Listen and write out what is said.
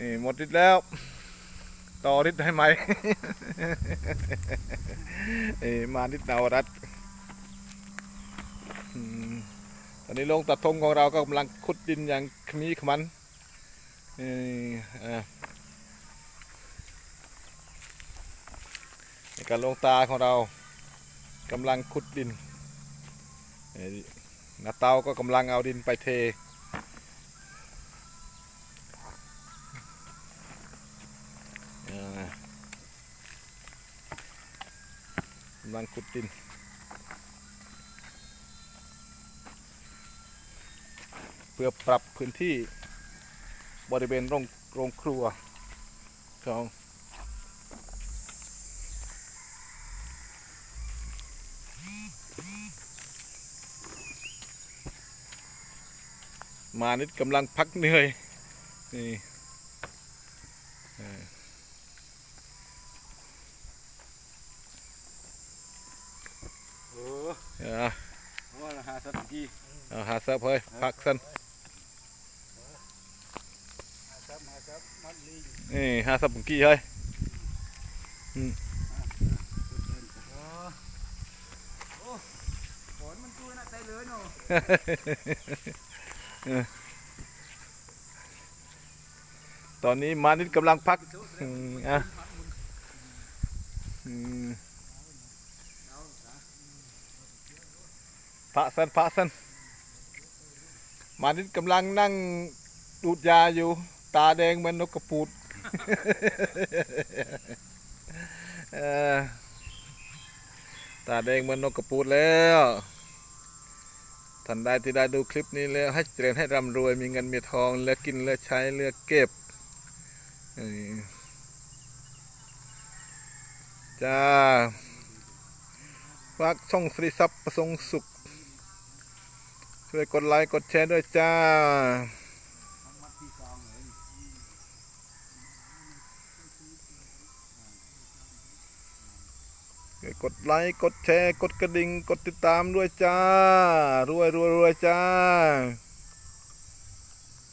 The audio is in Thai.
นี่หมดฤทธิ์แล้ว ต่อฤทธิ์ให้ไหมเอ้มานิดนาวรัตตอนนี้ลงตัดธงของเราก็กำลังขุดดินอย่างขมีขมันนี่การลงตาของเรากำลังขุดดินเอ้ยนาเตาก็กำลังเอาดินไปเทำลังขุดดิน เพื่อปรับพื้นที่บริเวณโรงโรงครัวของมานิดกำลังพักเหนื่อย นี่ เออเออเอาว่าหาสัตว์กี้เอาหาซับเฮ้ยพักสันหาซับหาซับมัดลิงนี่หาซับปุงกี้เฮ้ยฝนมันช่วยนะใจเลยเนาะตอนนี้มานิดกำลังพักอืมอะอืม พระสันพระสันมานิดกำลังนั่งดูดยาอยู่ ตาแดงเหมือนนกกระปูดตาแดงเหมือนนกกระปูดแล้วท่านใดที่ได้ดูคลิปนี้แล้วให้เจริญให้ร่ำรวยมีเงินมีทองเลือกกินเลือกใช้เลือกเก็บจ้าฝากช่องสรีทรัพย์ประสงค์สุข ช่วยกดไลค์กดแชร์ด้วยจ้ามัดที่กลางเลยกดไลค์กดแชร์ กดกระดิ่ง กดติดตามด้วยจ้ารวยรวยรวยจ้า